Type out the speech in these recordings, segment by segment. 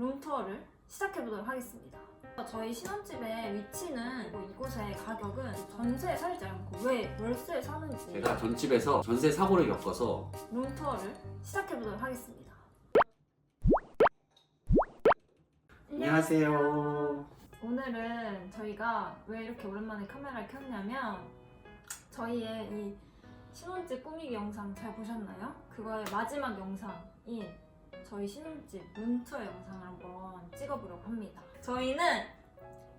룸투어를 시작해보도록 하겠습니다. 저희 신혼집의 위치는 그리고 이곳의 가격은 전세에 살지 않고 왜 월세에 사는지 제가 전집에서 전세 사고를 겪어서 룸투어를 시작해보도록 하겠습니다. 안녕하세요. 오늘은 저희가 왜 이렇게 오랜만에 카메라를 켰냐면 저희의 이 신혼집 꾸미기 영상 잘 보셨나요? 그거의 마지막 영상인 저희 신혼집 룸투어 영상을 한번 찍어보려고 합니다. 저희는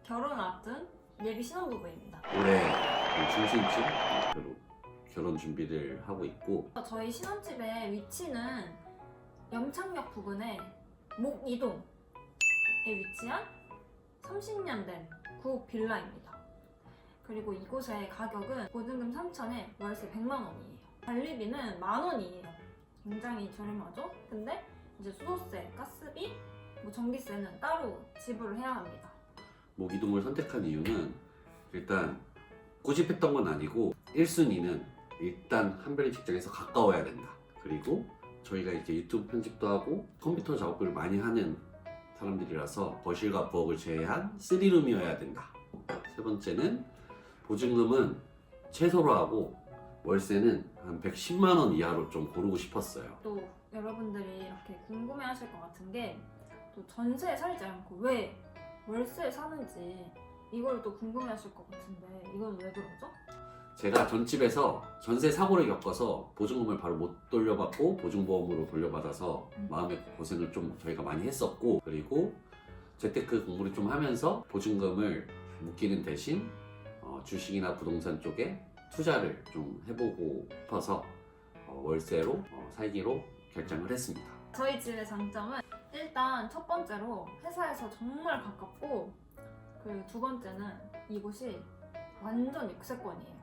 결혼 앞둔 예비 신혼부부입니다. 올해 중심집 목표로 결혼 준비를 하고 있고 저희 신혼집의 위치는 영창역 부근의 목이동에 위치한 30년 된 구옥 빌라입니다. 그리고 이곳의 가격은 보증금 3천에 월세 100만 원이에요. 관리비는 만 원이에요. 굉장히 저렴하죠? 근데 이제 수도세, 가스비, 뭐 전기세는 따로 지불을 해야 합니다. 뭐 이동을 선택한 이유는 일단 고집했던 건 아니고 1순위는 일단 한별이 직장에서 가까워야 된다. 그리고 저희가 이제 유튜브 편집도 하고 컴퓨터 작업을 많이 하는 사람들이라서 거실과 부엌을 제외한 3룸이어야 된다. 세 번째는 보증금은 최소로 하고 월세는 한 110만 원 이하로 좀 고르고 싶었어요. 또 여러분들이 이렇게 궁금해 하실 것 같은 게 또 전세에 살지 않고 왜 월세에 사는지 이걸 또 궁금해 하실 것 같은데 이건 왜 그러죠? 제가 전집에서 전세 사고를 겪어서 보증금을 바로 못 돌려받고 보증보험으로 돌려받아서 음. 마음의 고생을 좀 저희가 많이 했었고 그리고 재테크 공부를 좀 하면서 보증금을 묶이는 대신 어, 주식이나 부동산 쪽에 투자를 좀 해보고 싶어서 어, 월세로 어, 살기로 결정을 했습니다. 저희 집의 장점은 일단 첫 번째로 회사에서 정말 가깝고 그두 번째는 이곳이 완전 육세권이에요.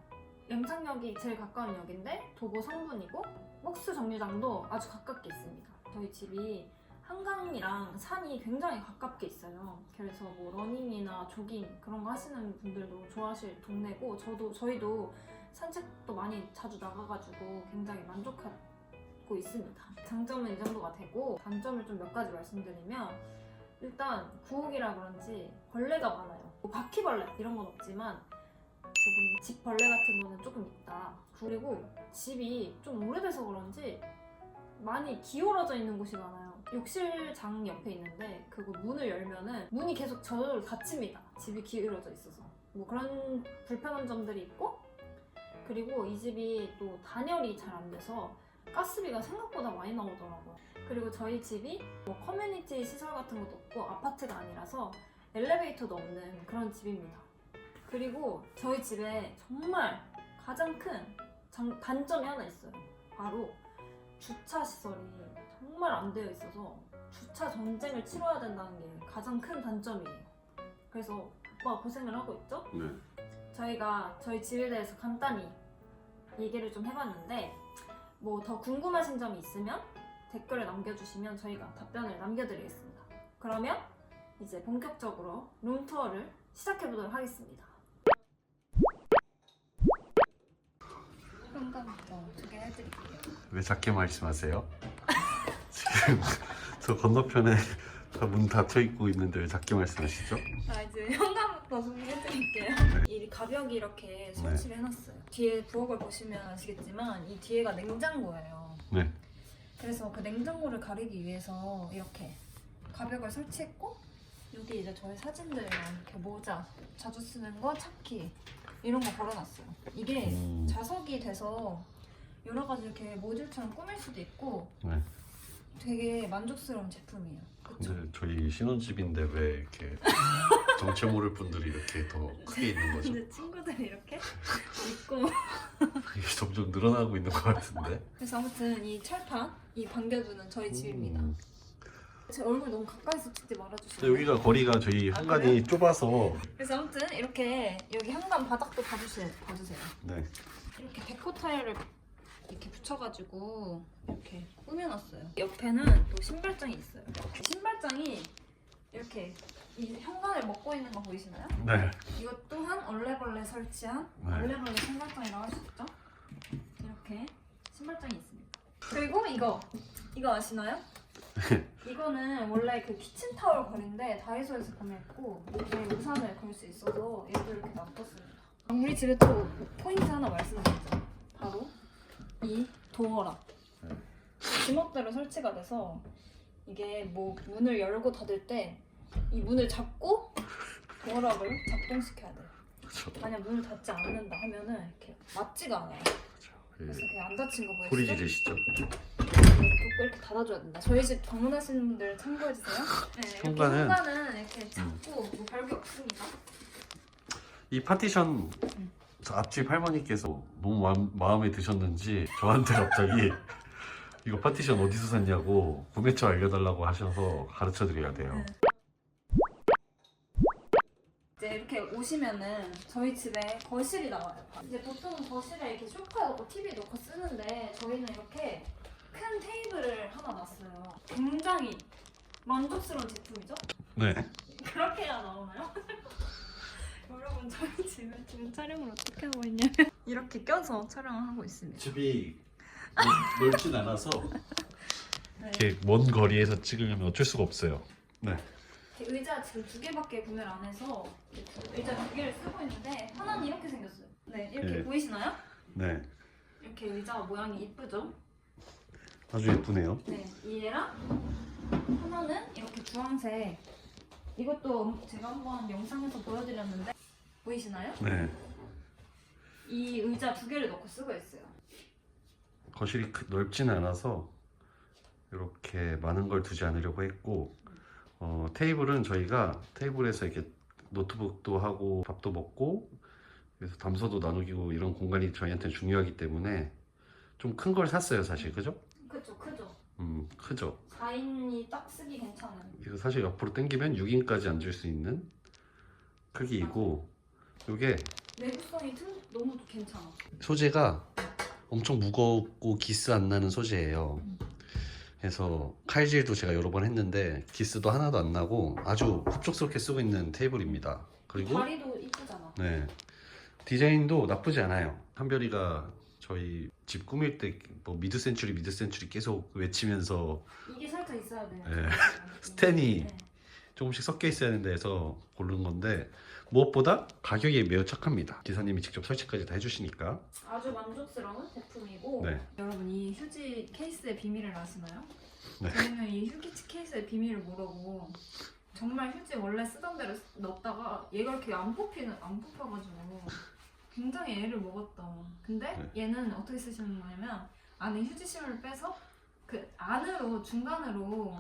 영창역이 제일 가까운 역인데 도보 3분이고 목수 정류장도 아주 가깝게 있습니다. 저희 집이 한강이랑 산이 굉장히 가깝게 있어요. 그래서 뭐 러닝이나 조깅 그런 거 하시는 분들도 좋아하실 동네고 저도 저희도 산책도 많이 자주 나가가지고 굉장히 만족 하고 있습니다. 장점은 이 정도가 되고 단점을 좀 몇 가지 말씀드리면 일단 구옥이라 그런지 벌레가 많아요. 뭐 바퀴벌레 이런 건 없지만 조금 집 벌레 같은 거는 조금 있다. 그리고 집이 좀 오래돼서 그런지 많이 기울어져 있는 곳이 많아요. 욕실장 옆에 있는데 그거 문을 열면은 문이 계속 저절로 닫힙니다. 집이 기울어져 있어서. 뭐 그런 불편한 점들이 있고 그리고 이 집이 또 단열이 잘 안 돼서 가스비가 생각보다 많이 나오더라고요. 그리고 저희 집이 뭐 커뮤니티 시설 같은 것도 없고 아파트가 아니라서 엘리베이터도 없는 그런 집입니다. 그리고 저희 집에 정말 가장 큰 장- 단점이 하나 있어요. 바로 주차 시설이 정말 안 되어 있어서 주차 전쟁을 치러야 된다는 게 가장 큰 단점이에요. 그래서 오빠 고생을 하고 있죠? 네. 저희가 저희 집에 대해서 간단히 얘기를 좀 해봤는데 뭐 더 궁금하신 점이 있으면 댓글을 남겨주시면 저희가 답변을 남겨드리겠습니다. 그러면 이제 본격적으로 룸투어를 시작해보도록 하겠습니다. 현관부터 두개 해드릴게요. 왜 작게 말씀하세요? 지금 저 건너편에 다 문 닫혀 있고 있는데 왜 작게 말씀하시죠? 자 이제 현관 부터 소개해드릴게요. 이 가벽이 이렇게 설치를 해놨어요. 뒤에 부엌을 보시면 아시겠지만 이 뒤에가 냉장고예요. 네. 그래서 그 냉장고를 가리기 위해서 이렇게 가벽을 설치했고 여기 이제 저희 사진들이랑 이렇게 모자 자주 쓰는 거 차키 이런 거 걸어놨어요. 이게 음. 자석이 돼서 여러 가지 이렇게 모듈처럼 꾸밀 수도 있고 네. 되게 만족스러운 제품이에요. 그쵸? 근데 저희 신혼집인데 왜 이렇게 정체 모를 분들이 이렇게 더 크게 있는 거죠? 근데 친구들이 이렇게 있고 이게 점점 늘어나고 있는 것 같은데? 그래서 아무튼 이 철판 이 반겨주는 저희 집입니다. 음. 제 얼굴 너무 가까이서 찍지 말아주세요. 여기가 거리가 저희 아, 현관이 좁아서 그래서 아무튼 이렇게 여기 현관 바닥도 봐주세요. 봐주세요. 네. 이렇게 데코 타일을 이렇게 붙여가지고 이렇게 꾸며놨어요. 옆에는 또 신발장이 있어요. 신발장이 이렇게 이 현관을 먹고 있는 거 보이시나요? 네. 이것 또한 얼레벌레 설치한 네. 얼레벌레 신발장이라고 할 수 있죠. 이렇게 신발장이 있습니다. 그리고 이거 이거 아시나요? 이거는 원래 그 키친타월 걸인데 다이소에서 구매했고 이렇게 우산을 걸 수 있어서 얘도 이렇게 놔뒀습니다. 우리 집에 또 포인트 하나 말씀드리죠. 바로 이 도어락. 네. 지멋대로 설치가 돼서 이게 뭐 문을 열고 닫을 때 이 문을 잡고 도어락을 작동시켜야 돼요. 그렇죠. 만약 문을 닫지 않는다 하면은 이렇게 맞지가 않아요. 그래서 그냥 안 닫힌 거 보이시죠? 소리 지르시죠? 이렇게 이렇게 닫아줘야 된다. 저희 집 방문하시는 분들 참고해 주세요. 네, 이렇게 현관은- 현관은 이렇게 잡고 뭐 별게 없습니다. 이 파티션 음. 저 앞집 할머니께서 너무 마음, 마음에 드셨는지 저한테 갑자기 이거 파티션 어디서 샀냐고 구매처 알려달라고 하셔서 가르쳐 드려야 돼요. 네. 이제 이렇게 오시면은 저희 집에 거실이 나와요. 이제 보통 거실에 이렇게 소파 놓고 TV 놓고 쓰는데 저희는 이렇게 큰 테이블을 하나 놨어요. 굉장히 만족스러운 제품이죠? 네. 그렇게 해야 나오나요? 여러분 저희 집에 지금 촬영을 어떻게 하고 있냐면 이렇게 껴서 촬영을 하고 있습니다. 집이 넓진 않아서 네. 이렇게 먼 거리에서 찍으려면 어쩔 수가 없어요. 네. 의자 지금 두 개밖에 구매를 안 해서 의자 두 개를 쓰고 있는데 하나는 이렇게 생겼어요. 네, 이렇게 네. 보이시나요? 네. 이렇게 의자 모양이 이쁘죠? 아주 예쁘네요. 네, 얘랑 하나는 이렇게 주황색. 이것도 제가 한번 영상에서 보여드렸는데 보이시나요? 네. 이 의자 두 개를 넣고 쓰고 있어요. 거실이 크- 넓진 않아서 이렇게 많은 걸 두지 않으려고 했고 어, 테이블은 저희가 테이블에서 이렇게 노트북도 하고 밥도 먹고 그래서 담소도 나누고 이런 공간이 저희한테 중요하기 때문에 좀 큰 걸 샀어요 사실 그죠? 그쵸, 크죠? 음 크죠 4인이 딱 쓰기 괜찮은. 이거 사실 옆으로 당기면 6인까지 앉을 수 있는 크기이고 이게 내구성이 튼, 너무 괜찮아. 소재가 엄청 무겁고 기스 안 나는 소재예요. 그 래서 칼질도 제가 여러 번 했는데 기스도 하나도 안 나고 아주 흡족스럽게 쓰고 있는 테이블입니다. 그리고 다리도 이쁘잖아. 네 디자인도 나쁘지 않아요. 한별이가 저희 집 꾸밀 때 뭐 미드 센츄리 미드 센츄리 계속 외치면서 이게 살짝 있어야 돼요. 네. 스탠이 네. 조금씩 섞여 있어야 하는 데서 고른 건데 무엇보다 가격이 매우 착합니다. 기사님이 직접 설치까지 다 해주시니까 아주 만족스러운 제품이고 네. 여러분 이 휴지 케이스의 비밀을 아시나요? 네. 저희는 이 휴지 케이스의 비밀을 모르고 정말 휴지 원래 쓰던 대로 넣었다가 얘가 이렇게 안 뽑히는 안 뽑혀가지고 굉장히 애를 먹었다. 근데 얘는 어떻게 쓰시는 거냐면 안에 휴지심을 빼서 그 안으로 중간으로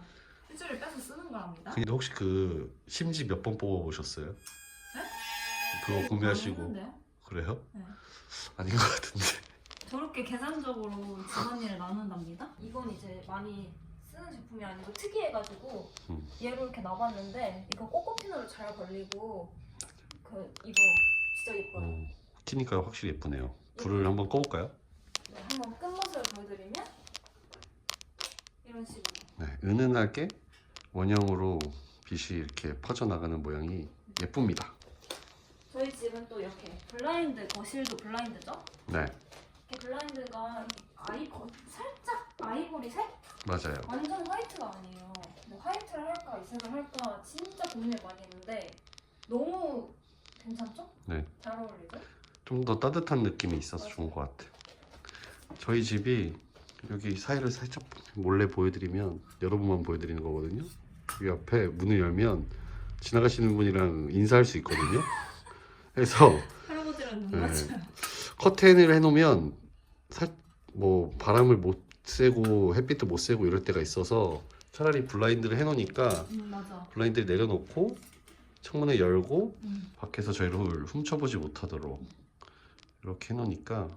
휴지를 빼서 쓰는 거랍니다. 근데 혹시 그 심지 몇 번 뽑아보셨어요? 그거 네, 구매하시고 했는데요? 그래요? 네. 아닌 것 같은데 저렇게 계산적으로 집안일을 나눈답니다. 이건 이제 많이 쓰는 제품이 아니고 특이해가지고 음. 얘로 이렇게 놔봤는데 이거 꼬꼬핀으로 잘 걸리고 그 이거 진짜 예뻐요. 어, 키니까 확실히 예쁘네요 불을 한번 꺼볼까요? 네, 한번 끝모습을 보여드리면 이런 식으로 네, 은은하게 원형으로 빛이 이렇게 퍼져나가는 모양이 예쁩니다 저희 집은 또 이렇게 블라인드 거실도 블라인드죠? 네 이렇게 블라인드가 아이 거, 살짝 아이보리색? 맞아요 완전 화이트가 아니에요. 뭐 화이트를 할까 이색을 할까 진짜 고민을 많이 했는데 너무 괜찮죠? 네. 잘 어울리죠? 좀 더 따뜻한 느낌이 있어서 좋은 것 같아요 저희 집이 여기 사이를 살짝 몰래 보여드리면 여러분만 보여드리는 거거든요 이 앞에 문을 열면 지나가시는 분이랑 인사할 수 있거든요 그래서 할아버지랑 네. 눈 맞아요. 커튼을 해놓으면 살, 뭐 바람을 못 쐬고 햇빛도 못 쐬고 이럴 때가 있어서 차라리 블라인드를 해놓으니까 음 맞아. 블라인드를 내려놓고 창문을 열고 음. 밖에서 저희를 훔쳐보지 못하도록 이렇게 해놓으니까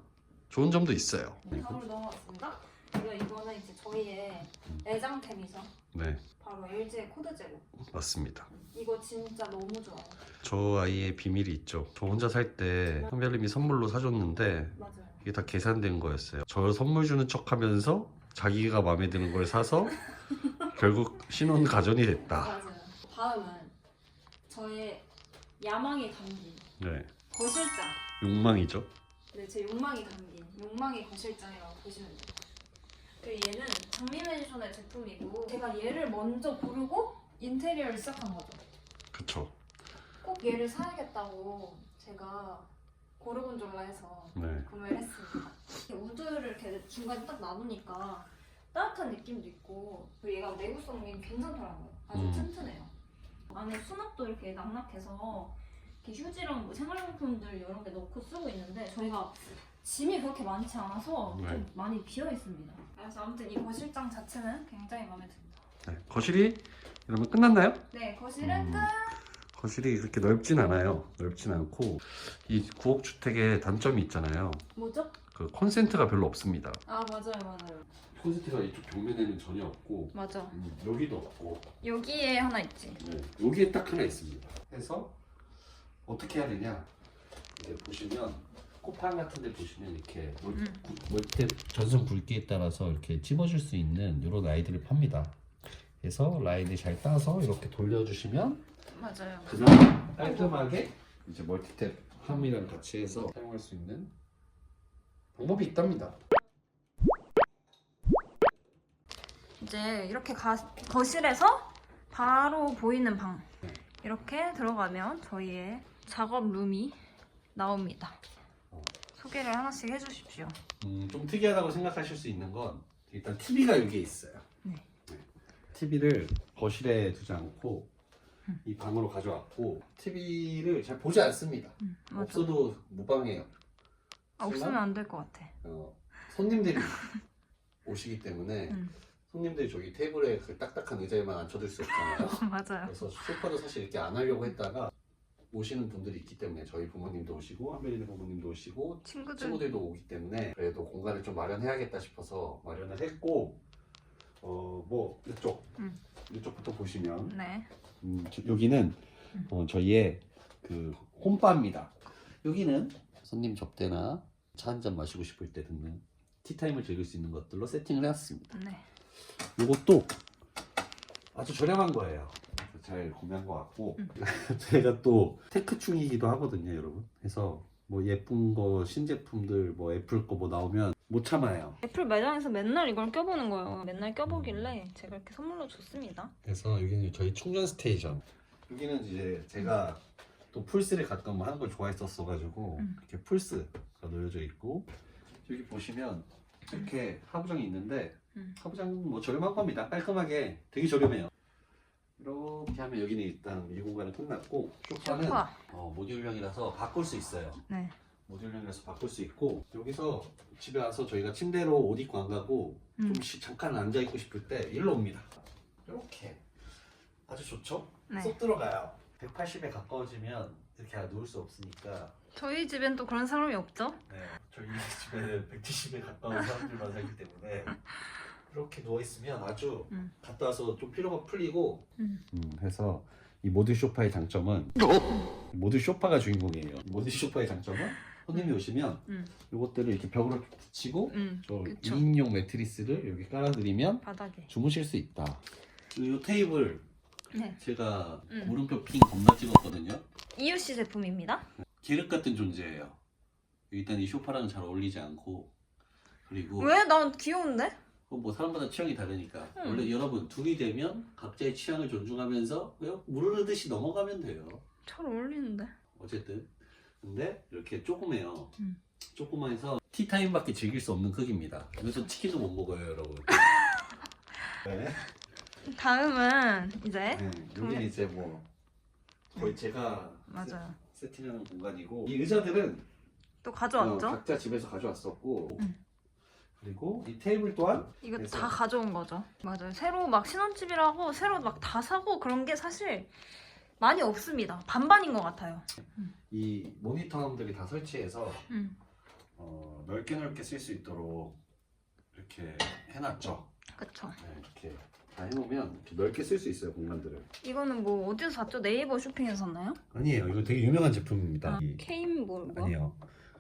좋은 점도 있어요. 그리고 다음으로 넘어갔습니다. 그리고 이거는 이제 저희의 애장템이죠. 네 바로 LG의 코드 제로. 맞습니다. 이거 진짜 너무 좋아요. 저 아이의 비밀이 있죠. 저 혼자 살때 한별님이 선물로 사줬는데 맞아요. 이게 다 계산된 거였어요. 저 선물 주는 척하면서 자기가 마음에 드는 걸 사서 결국 신혼 가전이 됐다. 맞아요. 다음은 저의 야망이 담긴 네, 거실장. 욕망이죠. 네, 제 욕망이 담긴 욕망의 거실장이라고 보시면 돼요. 그 얘는 장미맨션의 제품이고 제가 얘를 먼저 고르고 인테리어를 시작한 거죠. 그쵸. 꼭 얘를 사야겠다고 제가 고르곤 졸라 해서 네. 구매를 했습니다. 이렇게 우드를 이렇게 중간에 딱 나누니까 따뜻한 느낌도 있고 그리고 얘가 내구성이 괜찮더라고요. 아주 음. 튼튼해요. 안에 수납도 이렇게 낙낙해서 이렇게 휴지랑 뭐 생활용품들 이런 데 넣고 쓰고 있는데 저희가 짐이 그렇게 많지 않아서 네. 좀 많이 비어 있습니다. 그래서 아무튼 이 거실장 자체는 굉장히 마음에 듭니다. 네. 거실이 이러면 끝났나요? 네, 거실은 음. 끝. 거실이 그렇게 넓진 않아요. 넓진 않고 이 구옥 주택의 단점이 있잖아요. 뭐죠? 그 콘센트가 별로 없습니다. 아 맞아요, 맞아요. 콘센트가 이쪽 벽면에는 전혀 없고 맞아. 음, 여기도 없고 여기에 하나 있지. 네, 여기에 딱 하나 있습니다. 그래서 어떻게 해야 되냐? 이제 보시면 코판 같은 데 보시면 이렇게 멀- 음. 구- 전선 굵기에 따라서 이렇게 찝어줄 수 있는 이런 아이들을 팝니다. 그래서 라인을 잘 따서 이렇게 돌려주시면 맞아요. 그냥 깔끔하게 이제 멀티탭 함이랑 같이 해서 사용할 수 있는 방법이 있답니다. 이제 이렇게 가, 거실에서 바로 보이는 방 네. 이렇게 들어가면 저희의 작업 룸이 나옵니다. 어. 소개를 하나씩 해주십시오. 음, 좀 특이하다고 생각하실 수 있는 건 일단 TV가 여기에 있어요. 네. TV를 거실에 두지 않고 음. 이 방으로 가져왔고 TV를 잘 보지 않습니다. 음, 맞아. 없어도 무방해요. 아, 없으면 안 될 것 같아. 어, 손님들이 오시기 때문에 음. 손님들이 저기 테이블에 그 딱딱한 의자에만 앉혀둘 수 없잖아요. 맞아요. 그래서 소파도 사실 이렇게 안 하려고 했다가 오시는 분들이 있기 때문에 저희 부모님도 오시고 한별이네 부모님도 오시고 친구들 친구들도 오기 때문에 그래도 공간을 좀 마련해야겠다 싶어서 마련을 했고 어 뭐 이쪽 음. 이쪽부터 보시면 네. 음, 저- 여기는 어, 저희의 그 홈바입니다. 여기는 손님 접대나 차 한 잔 마시고 싶을 때 듣는 티타임을 즐길 수 있는 것들로 세팅을 해왔습니다. 네. 이것도 아주 저렴한 거예요. 잘 구매한 것 같고 음. 제가 또 테크충이기도 하거든요, 여러분. 그래서 뭐 예쁜 거 신제품들 뭐 애플 거 뭐 나오면 못 참아요. 애플 매장에서 맨날 이걸 껴보는 거예요. 맨날 껴보길래 제가 이렇게 선물로 줬습니다. 그래서 여기는 저희 충전 스테이션. 여기는 이제 제가 또 풀스를 가끔 하는 걸 좋아했었어가지고 음. 이렇게 풀스가 놓여져 있고 여기 보시면 이렇게 하부장이 있는데 음. 하부장은 뭐 저렴한 겁니다. 깔끔하게 되게 저렴해요. 이렇게 하면 여기는 일단 이 공간은 끝났고 소파. 어, 모듈형이라서 바꿀 수 있어요. 네. 모듈형이라서 바꿀 수 있고 여기서 집에 와서 저희가 침대로 옷 입고 안 가고 음. 좀 쉬- 잠깐 앉아 있고 싶을 때 일로 옵니다. 이렇게 아주 좋죠? 네. 쏙 들어가요. 180에 가까워지면 이렇게 누울 수 없으니까 저희 집엔 또 그런 사람이 없죠? 네, 저희 집에는 170에 가까운 사람들만 살기 때문에 이렇게 누워 있으면 아주 음. 갔다 와서 좀 피로가 풀리고 음. 해서 이 모듈 소파의 장점은 모듈 소파가 주인공이에요. 모듈 소파의 장점은 손님이 오시면 음. 이것들을 이렇게 벽으로 붙이고 음. 저 그쵸. 2인용 매트리스를 여기 깔아드리면 바닥에. 주무실 수 있다. 이 테이블 네. 제가 음. 물음표 핑 겁나 찍었거든요. 이유씨 제품입니다. 기륵 같은 존재예요. 일단 이 소파랑은 잘 어울리지 않고 그리고 왜? 난 귀여운데? 뭐 사람마다 취향이 다르니까 음. 원래 여러분 둘이 되면 각자의 취향을 존중하면서 그냥 흐르듯이 넘어가면 돼요. 잘 어울리는데. 어쨌든 근데 이렇게 조그매요. 음. 조그마해서 티타임밖에 즐길 수 없는 크기입니다. 그래서 치킨도 못 먹어요, 여러분. 네. 다음은 이제 네. 여기는 이제 뭐 거의 제가 맞아요. 세, 세팅하는 공간이고 이 의자들은 또 어, 가져왔죠? 각자 집에서 가져왔었고 음. 그리고 이 테이블 또한 이거 그래서- 다 가져온 거죠. 맞아요. 새로 막 신혼집이라고 새로 막 다 사고 그런 게 사실 많이 없습니다. 반반인 것 같아요. 이 모니터들이 다 설치해서 음. 어, 넓게 넓게 쓸 수 있도록 이렇게 해놨죠. 그쵸. 네, 이렇게 다 해놓으면 이렇게 넓게 쓸 수 있어요 공간들을. 이거는 뭐 어디서 샀죠? 네이버 쇼핑에서 샀나요? 아니에요. 이거 되게 유명한 제품입니다. 아, 케임 뭐, 뭐? 아니요.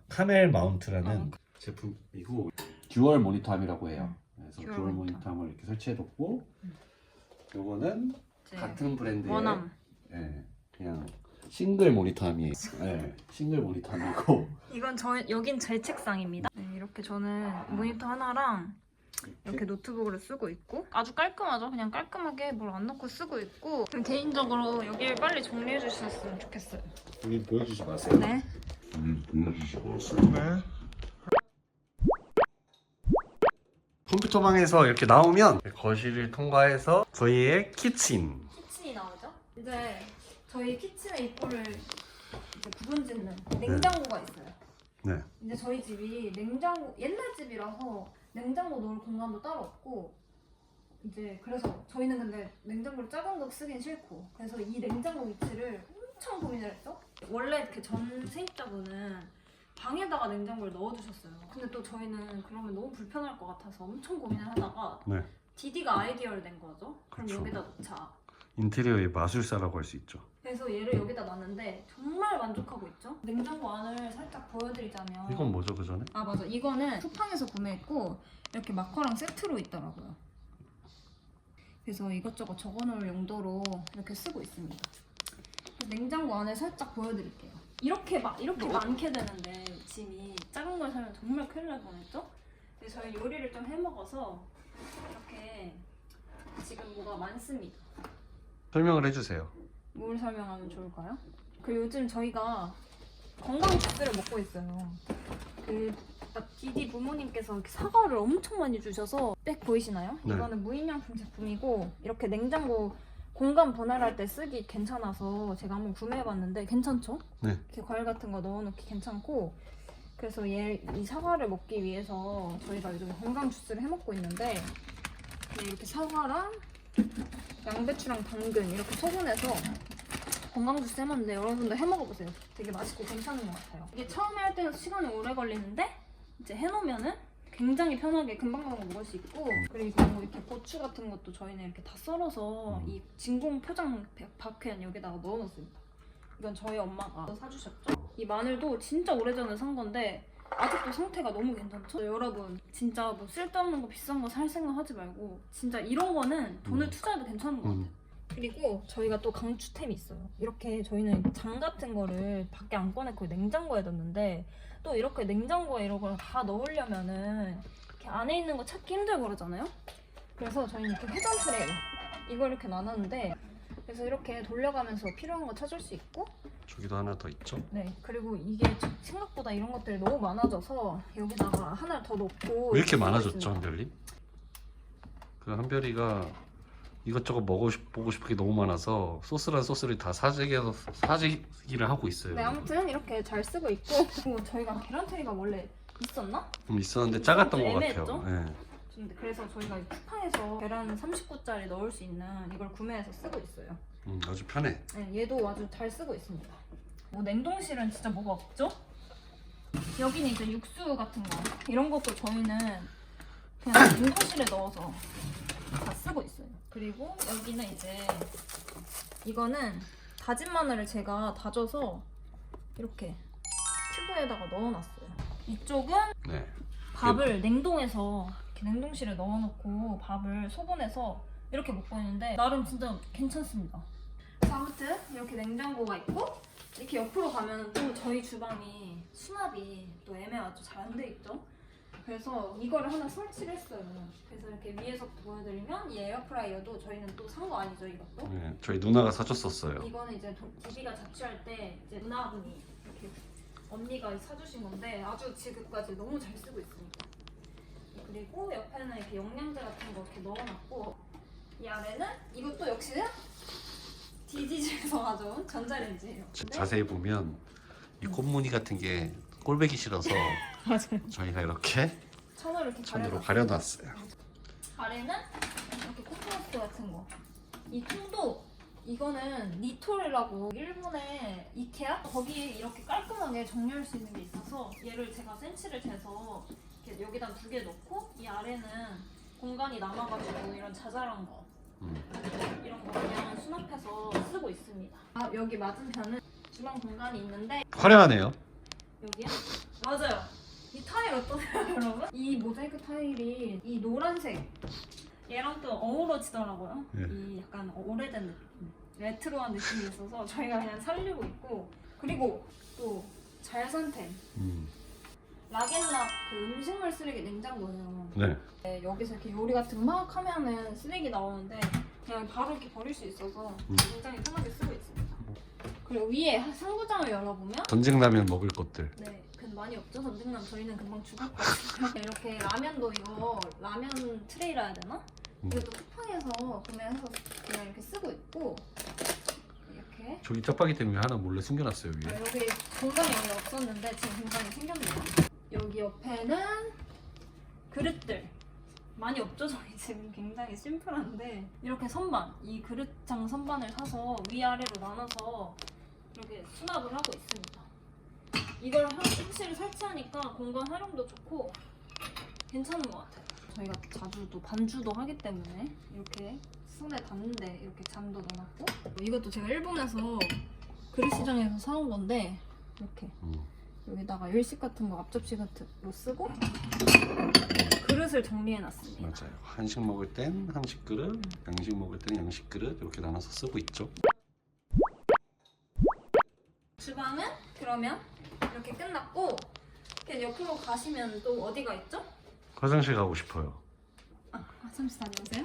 카멜 마운트라는 어. 제품이고 듀얼 모니터함이라고 해요. 그래서 듀얼 듀얼, 모니터. 모니터함을 이렇게 설치해뒀고 음. 요거는 같은 브랜드의 원함. 예, 그냥 싱글 모니터함이에요. 예, 싱글 모니터함이고 이건 저 여긴 제 책상입니다. 네, 이렇게 저는 모니터 하나랑 이렇게 노트북으로 쓰고 있고 아주 깔끔하죠? 그냥 깔끔하게 뭘 안 넣고 쓰고 있고 개인적으로 여기를 빨리 정리해 주셨으면 좋겠어요 우리 보여주지 마세요. 네 컴퓨터방에서 이렇게 나오면 거실을 통과해서 저희의 키친. 키친이 나오죠? 이제 저희 키친의 입구를 이제 구분 짓는 냉장고가 있어요 네. 이제 저희 집이 냉장고 옛날 집이라서 냉장고 놓을 공간도 따로 없고 이제 그래서 저희는 근데 냉장고를 작은 거 쓰긴 싫고 그래서 이 냉장고 위치를 엄청 고민을 했죠. 원래 그 전 세입자분은 방에다가 냉장고를 넣어주셨어요. 근데 또 저희는 그러면 너무 불편할 것 같아서 엄청 고민을 하다가 네. 디디가 아이디어를 낸 거죠. 그럼 그쵸. 여기다 놓자. 인테리어의 마술사라고 할 수 있죠. 그래서 얘를 여기다 놨는데 정말 만족하고 있죠. 냉장고 안을 살짝 보여드리자면 이건 뭐죠 그 전에? 아 맞아 이거는 쿠팡에서 구매했고 이렇게 마커랑 세트로 있더라고요 그래서 이것저것 적어놓을 용도로 이렇게 쓰고 있습니다 냉장고 안에 살짝 보여드릴게요 이렇게 막 이렇게 많게 되는데 짐이 작은 걸 사면 정말 큰일 날 뻔했죠 근데 저희 요리를 좀 해 먹어서 이렇게 지금 뭐가 많습니다 설명을 해주세요. 뭘 설명하면 좋을까요? 그 요즘 저희가 건강 주스를 먹고 있어요. 그 디디 부모님께서 이렇게 사과를 엄청 많이 주셔서 백 보이시나요? 네. 이거는 무인양품 제품이고 이렇게 냉장고 공간 분할할 때 쓰기 괜찮아서 제가 한번 구매해봤는데 괜찮죠? 네. 이렇게 과일 같은 거 넣어놓기 괜찮고 그래서 얘 이 사과를 먹기 위해서 저희가 요즘 건강 주스를 해먹고 있는데 네, 이렇게 사과랑 양배추랑 당근 이렇게 소분해서 건강 주스 해먹는데 여러분도 해먹어보세요. 되게 맛있고 괜찮은 것 같아요. 이게 처음에 할 때는 시간이 오래 걸리는데 이제 해놓으면은 굉장히 편하게 금방금방 먹을 수 있고 그리고 뭐 이렇게 고추 같은 것도 저희는 이렇게 다 썰어서 음. 이 진공 포장 박해한 여기다가 넣어놓습니다. 이건 저희 엄마가 사주셨죠. 이 마늘도 진짜 오래전에 산 건데 아직도 상태가 너무 괜찮죠? 여러분 진짜 뭐 쓸데없는 거 비싼 거 살 생각 하지 말고 진짜 이런 거는 돈을 음. 투자해도 괜찮은 것 같아요. 음. 그리고 저희가 또 강추템이 있어요. 이렇게 저희는 장 같은 거를 밖에 안 꺼내고 냉장고에 넣는데 또 이렇게 냉장고에 이런 걸 다 넣으려면은 이렇게 안에 있는 거 찾기 힘들고 그러잖아요. 그래서 저희는 이렇게 회전 트레이 이걸 이렇게 나눴는데 그래서 이렇게 돌려가면서 필요한 거 찾을 수 있고 저기도 하나 더 있죠. 네 그리고 이게 생각보다 이런 것들이 너무 많아져서 여기다가 하나 더 넣고 왜 이렇게 많아졌죠. 한별이? 그 한별이가 이것저것 먹고 싶, 보고 싶은 게 너무 많아서 소스란 소스를 다 사재기해서 사재기를 하고 있어요. 네 아무튼 이렇게 잘 쓰고 있고 그리고 저희가 계란 트레이가 원래 있었나? 좀 있었는데 작았던 좀것 애매했죠? 같아요. 네. 근데 그래서 저희가 이 쿠팡에서 계란 39짜리 넣을 수 있는 이걸 구매해서 쓰고 있어요. 음, 아주 편해. 네, 얘도 아주 잘 쓰고 있습니다. 뭐 냉동실은 진짜 뭐가 없죠? 여기는 이제 육수 같은 거 이런 것도 저희는 그냥 냉동실에 넣어서 다 쓰고 있어요. 그리고 여기는 이제 이거는 다진 마늘을 제가 다져서 이렇게 튜브에다가 넣어놨어요. 이쪽은 네. 밥을 냉동해서 이렇게 냉동실에 넣어놓고 밥을 소분해서 이렇게 먹고 있는데 나름 진짜 괜찮습니다. 그래서 아무튼 이렇게 냉장고가 있고 이렇게 옆으로 가면 또 저희 주방이 수납이 또 애매하죠. 잘 안 돼 있죠. 그래서 이거를 하나 설치를 했어요. 그래서 이렇게 위에서부터 보여드리면 이 에어프라이어도 저희는 또 산 거 아니죠 이것도? 네, 저희 누나가 사줬었어요. 이거는 이제 도- 디디가 자취할 때 이제 누나분이 이렇게 언니가 사주신 건데 아주 지금까지 너무 잘 쓰고 있습니다. 그리고 옆에는 이렇게 영양제 같은 거 이렇게 넣어놨고 이 아래는 이것도 역시 디디집에서 가져온 전자레인지예요. 자- 근데 자세히 보면 이 꽃무늬 같은 게 꼴배기 싫어서 맞아요. 저희가 이렇게 천을 이렇게 천으로 가려놨어요. 가려놨어요. 아래는 이렇게 코코넛 같은 거. 이 통도 이거는 니톨이라고 일본의 이케아 거기에 이렇게 깔끔하게 정리할 수 있는 게 있어서 얘를 제가 센치를 재서 이렇게 여기다 두 개 넣고 이 아래는 공간이 남아가지고 이런 자잘한 거 음. 이런 거 그냥 수납해서 쓰고 있습니다. 아 여기 맞은편은 주방 공간이 있는데 화려하네요. 여기요? 맞아요. 이 타일 어떠세요, 여러분? 이 모자이크 타일이 이 노란색 얘랑 또 어우러지더라고요. 예. 이 약간 오래된 느낌, 레트로한 느낌이 있어서 저희가 그냥 살리고 있고 그리고 또 잘 산템 음. 락앤락 그 음식물 쓰레기 냉장고예요. 네. 네, 여기서 이렇게 요리 같은 거막 하면은 쓰레기 나오는데 그냥 바로 이렇게 버릴 수 있어서 음. 굉장히 편하게 쓰고 있습니다. 그리고 위에 하- 상부장을 열어보면 전쟁 라면 먹을 것들. 네, 근데 많이 없죠 전쟁남 저희는 금방 죽었거든요. 이렇게 라면도 이거 라면 트레이라 해야 되나? 음. 이것도 쿠팡에서 구매해서 그냥 이렇게 쓰고 있고 이렇게 저기 짜파기 때문에 하나 몰래 숨겨놨어요 아, 위에. 여기 공간이 원래 없었는데 지금 공간이 생겼네요. 여기 옆에는 그릇들 많이 없죠 저희 지금 굉장히 심플한데 이렇게 선반 이 그릇장 선반을 사서 위아래로 나눠서 이렇게 수납을 하고 있습니다. 이걸 한- 확실히 설치하니까 공간 활용도 좋고 괜찮은 것 같아요. 저희가 자주 또 반주도 하기 때문에 이렇게 손에 닿는데 이렇게 잔도 넣어놨고 이것도 제가 일본에서 그릇 시장에서 사온 건데 이렇게 음. 여기다가 일식 같은 거 앞접시 같은 거 쓰고 그릇을 정리해놨습니다. 맞아요. 한식 먹을 땐 한식 그릇, 양식 먹을 땐 양식 그릇 이렇게 나눠서 쓰고 있죠. 주방은 그러면 이렇게 끝났고 이렇게 옆으로 가시면 또 어디가 있죠? 화장실 가고 싶어요. 아 화장실 다녀오세요.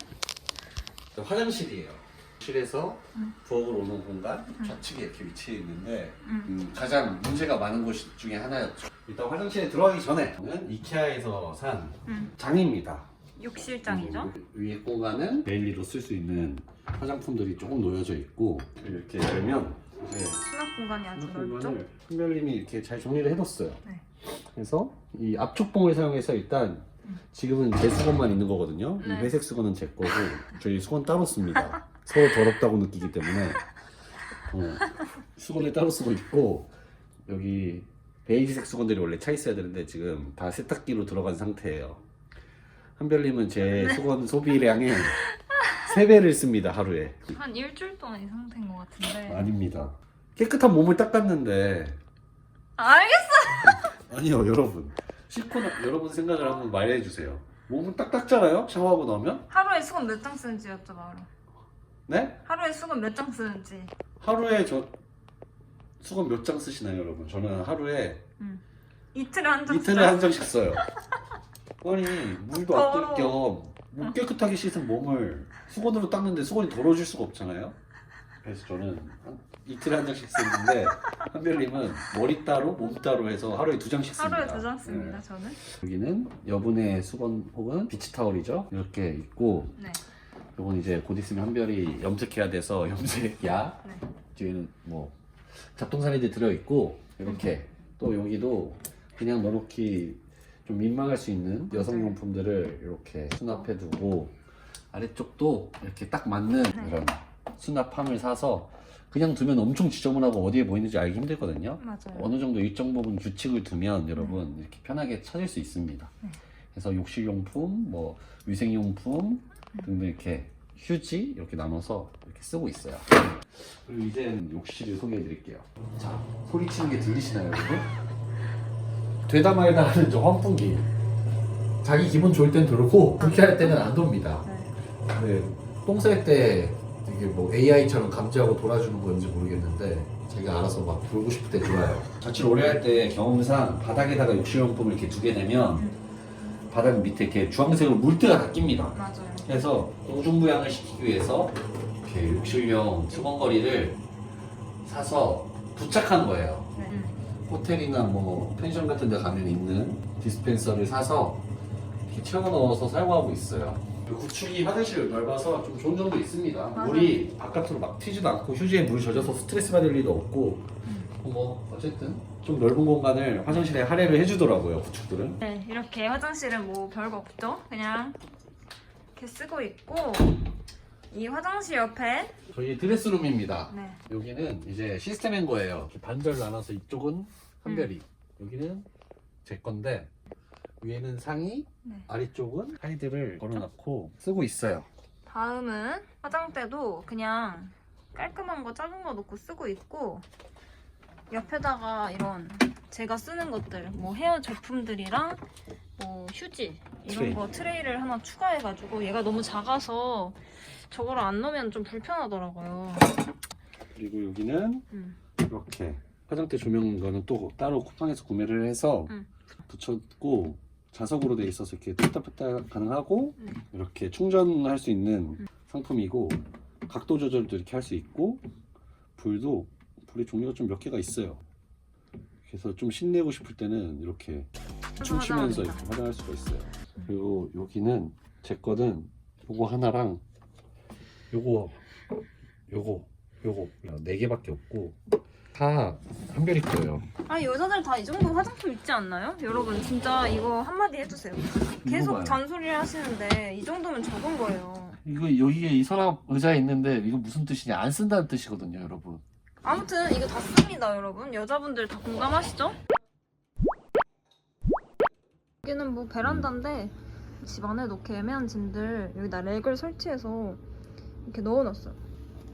화장실이에요. 실에서 음. 부엌으로 오는 공간 좌측에 이렇게 위치해 있는데 음. 음, 가장 문제가 많은 곳 중에 하나였죠. 일단 화장실에 들어가기 전에는 이케아에서 산 음. 장입니다. 욕실장이죠. 음, 위에 공간은 데일리로 쓸 수 있는 화장품들이 조금 놓여져 있고 이렇게 되면 이제 수납 공간이 아주 넓죠. 선별님이 이렇게 잘 정리를 해뒀어요. 네. 그래서 이 압축봉을 사용해서 일단 지금은 제 수건만 있는 거거든요. 이 네. 회색 수건은 제 거고 저희 수건 따로 씁니다. 서로 더럽다고 느끼기 때문에 어, 수건을 따로 쓰고 있고 여기 베이지색 수건들이 원래 차 있어야 되는데 지금 다 세탁기로 들어간 상태예요. 한별님은 제 네. 수건 소비량의 3배를 씁니다 하루에. 한 일주일 동안 이 상태인 것 같은데. 아닙니다. 깨끗한 몸을 닦았는데 알겠어. 아니요 여러분 씻고 나, 여러분 생각을 한번 말해 주세요. 몸을 딱 닦잖아요 샤워하고 나면 하루에 수건 몇 장 쓰는지 여쭤봐 그럼. 네 하루에 수건 몇 장 쓰는지. 하루에 저 수건 몇 장 쓰시나요 여러분? 저는 하루에 이틀에 한 장. 이틀에 한 장씩 써요. 아니 물도 아낄 더러워. 겸 깨끗하게 씻은 몸을 수건으로 닦는데 수건이 더러워질 수가 없잖아요. 그래서 저는 한- 이틀에 한 장씩 쓰는데 한별님은 머리 따로 몸 따로 해서 하루에 두 장씩 씁니다. 하루에 두 장 씁니다 네. 저는. 여기는 여분의 수건 혹은 비치 타월이죠. 이렇게 있고 네. 요건 이제 곧 있으면 한별이 염색해야 돼서 염색약 네. 뒤에는 뭐 잡동사니들 들어 있고 이렇게 또 여기도 그냥 넣어놓기 좀 민망할 수 있는 여성 용품들을 이렇게 수납해 두고 아래쪽도 이렇게 딱 맞는 이런 수납함을 사서 그냥 두면 엄청 지저분하고 어디에 뭐 있는지 알기 힘들거든요 맞아요. 어느 정도 일정 부분 규칙을 두면 여러분 이렇게 편하게 찾을 수 있습니다. 네. 그래서 욕실용품, 뭐 위생용품 등등 이렇게 휴지 이렇게 나눠서 이렇게 쓰고 있어요. 그리고 이제는 욕실을 소개해 드릴게요. 자, 소리치는 게 들리시나요, 여러분? 되다 말다 하는 저 환풍기. 자기 기분 좋을 땐 돌고 불쾌할 때는 안 돕니다. 네. 네, 똥쌀때 이게 뭐 AI처럼 감지하고 돌아주는 건지 모르겠는데 자기가 알아서 막 돌고 싶을 때 돌아요. 자취를 오래 할 때 경험상 바닥에다가 욕실용품을 이렇게 두게 되면 바닥 밑에 이렇게 주황색으로 물때가 다 낍니다. 맞아요. 그래서 공중부양을 시키기 위해서 이렇게 욕실용 수건거리를 사서 부착한 거예요. 네. 호텔이나 뭐 펜션 같은 데 가면 있는 디스펜서를 사서 이렇게 채워 넣어서 사용하고 있어요. 구축이 화장실 넓어서 좀 좋은 점도 있습니다. 물이 바깥으로 막 튀지도 않고 휴지에 물이 젖어서 스트레스 받을 일도 없고 음. 뭐 어쨌든 좀 넓은 공간을 화장실에 할애를 해주더라고요 구축들은. 네, 이렇게 화장실은 뭐 별거 없죠. 그냥 이렇게 쓰고 있고 이 화장실 옆에 저희 드레스룸입니다. 네, 여기는 이제 시스템인 거예요. 반절 나눠서 이쪽은 한별이, 여기는 제 건데 위에는 상의, 네. 아래쪽은 하이드를 걸어놓고 쓰고 있어요. 다음은 화장대도 그냥 깔끔한 거 작은 거 놓고 쓰고 있고 옆에다가 이런 제가 쓰는 것들 뭐 헤어 제품들이랑 뭐 휴지 이런 트레이. 거 트레이를 하나 추가해가지고 얘가 너무 작아서 저거를 안 넣으면 좀 불편하더라고요. 그리고 여기는 음. 이렇게 화장대 조명 거는 또 따로 쿠팡에서 구매를 해서 응. 붙였고 자석으로 돼 있어서 이렇게 뺐다 뺐다 가능하고 응. 이렇게 충전할 수 있는 응. 상품이고 각도 조절도 이렇게 할 수 있고 불도 불의 종류가 좀 몇 개가 있어요. 그래서 좀 신내고 싶을 때는 이렇게 춤추면서 이렇게 화장할 수가 있어요. 그리고 여기는 제 거는 요거 하나랑 요거 요거 요거 네 개밖에 없고 다 한별이 거예요. 아 여자들 다 이 정도 화장품 있지 않나요? 여러분 진짜 이거 한마디 해주세요. 계속. 잔소리를 하시는데 이 정도면 적은 거예요. 이거 여기에 이 서랍 의자에 있는데 이거 무슨 뜻이냐 안 쓴다는 뜻이거든요, 여러분. 아무튼 이거 다 씁니다 여러분. 여자분들 다 공감하시죠? 여기는 뭐 베란다인데 집 안에 넣기 애매한 짐들 여기다 렉을 설치해서 이렇게 넣어놨어요.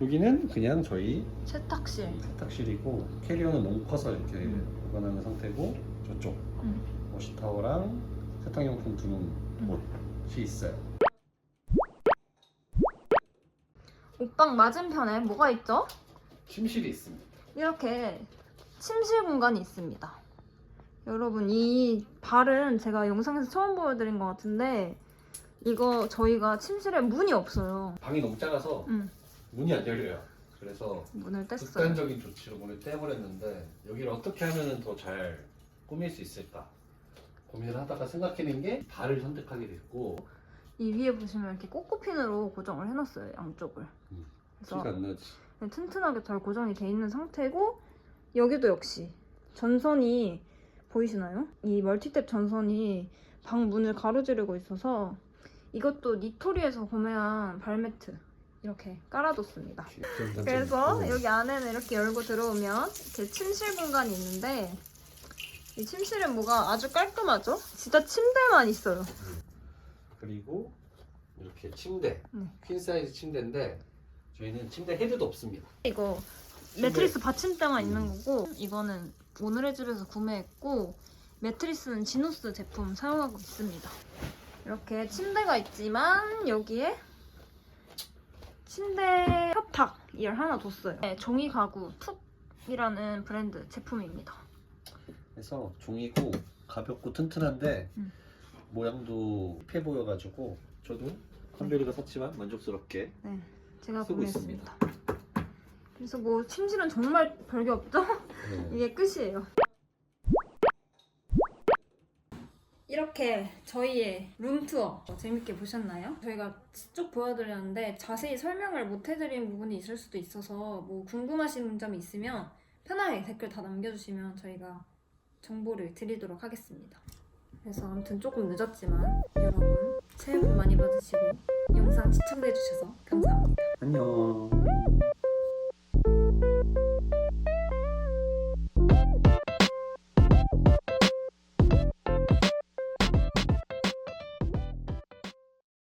여기는 그냥 저희 세탁실. 세탁실이고 캐리어는 너무 커서 이렇게 음. 보관하는 상태고 저쪽 음. 워시타워랑 세탁용품 두는 음. 곳이 있어요. 옷방 맞은편에 뭐가 있죠? 침실이 있습니다. 이렇게 침실 공간이 있습니다. 여러분 이 발은 제가 영상에서 처음 보여드린 것 같은데 이거 저희가 침실에 문이 없어요. 방이 너무 작아서 음, 문이 안 열려요. 그래서 문을 뗐어요. 극단적인 조치로 문을 떼버렸는데 여기를 어떻게 하면 더 잘 꾸밀 수 있을까 고민을 하다가 생각해낸 게 발을 선택하게 됐고 이 위에 보시면 이렇게 꼬꼬핀으로 고정을 해놨어요 양쪽을. 음, 그래서 티가 안 나지. 그냥 튼튼하게 잘 고정이 돼 있는 상태고 여기도 역시 전선이 보이시나요? 이 멀티탭 전선이 방 문을 가로지르고 있어서 이것도 니토리에서 구매한 발매트 이렇게 깔아뒀습니다. 그래서 여기 안에는 이렇게 열고 들어오면 이렇게 침실 공간이 있는데 이 침실은 뭐가 아주 깔끔하죠? 진짜 침대만 있어요. 그리고 이렇게 침대 네. 퀸 사이즈 침대인데 저희는 침대 헤드도 없습니다. 이거 침대. 매트리스 받침대만 있는 음. 거고 이거는 오늘의 집에서 구매했고 매트리스는 지누스 제품 사용하고 있습니다. 이렇게 침대가 있지만 여기에 침대 협탁을 하나 뒀어요. 네, 종이 가구 툭이라는 브랜드 제품입니다. 그래서 종이고 가볍고 튼튼한데 음. 모양도 힙해 보여가지고 저도 한별이가 샀지만 만족스럽게 네, 제가 쓰고 구매했습니다. 그래서 뭐 침실은 정말 별게 없죠? 네. 이게 끝이에요. 이렇게 저희의 룸투어 재밌게 보셨나요? 저희가 쭉 보여드렸는데 자세히 설명을 못 해드린 부분이 있을 수도 있어서 뭐 궁금하신 점이 있으면 편하게 댓글 다 남겨주시면 저희가 정보를 드리도록 하겠습니다. 그래서 아무튼 조금 늦었지만 여러분 새해 복 많이 받으시고 영상 시청해주셔서 감사합니다. 안녕.